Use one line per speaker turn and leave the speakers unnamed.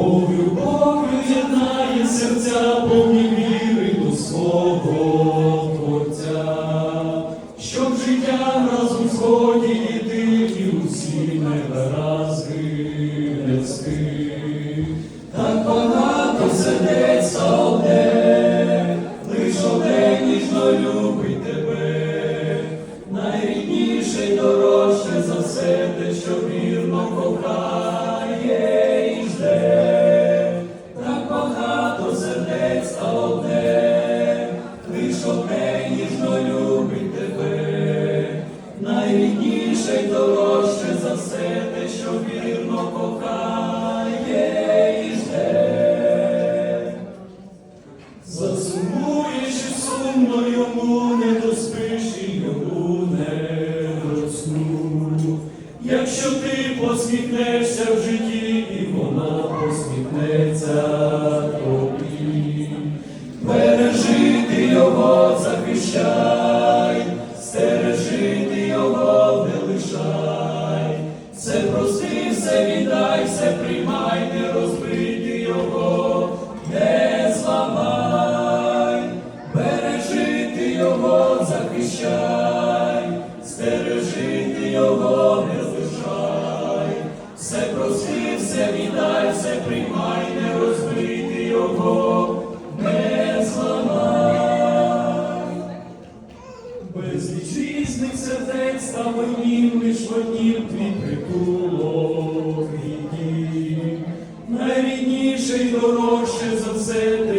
Бог любов'ю єднає серця, повні віри до свого Творця, щоб життя разом згоді йти і усі негаразди нести. Так багато сердець та лиш одне ніжно любить тебе, найрідніше дорожче за все те, що вірно кохає найрідніше й дорожче за все те, що вірно кохає і жде. Засумуєш і сумно йому, не доспиш і йому не до сну. Якщо ти посміхнешся в житті, і вона посміхнеться тобі. Бережити його захищай, все, віддай, все приймай, не розбити його, не зламай, бережити його, захищай, стережити його, не залишай, все прости, все віддай, все приймай, не розбити його, не зламай, безліч різних сердець, та в лиш в однім твій притул. інший пророшив за все.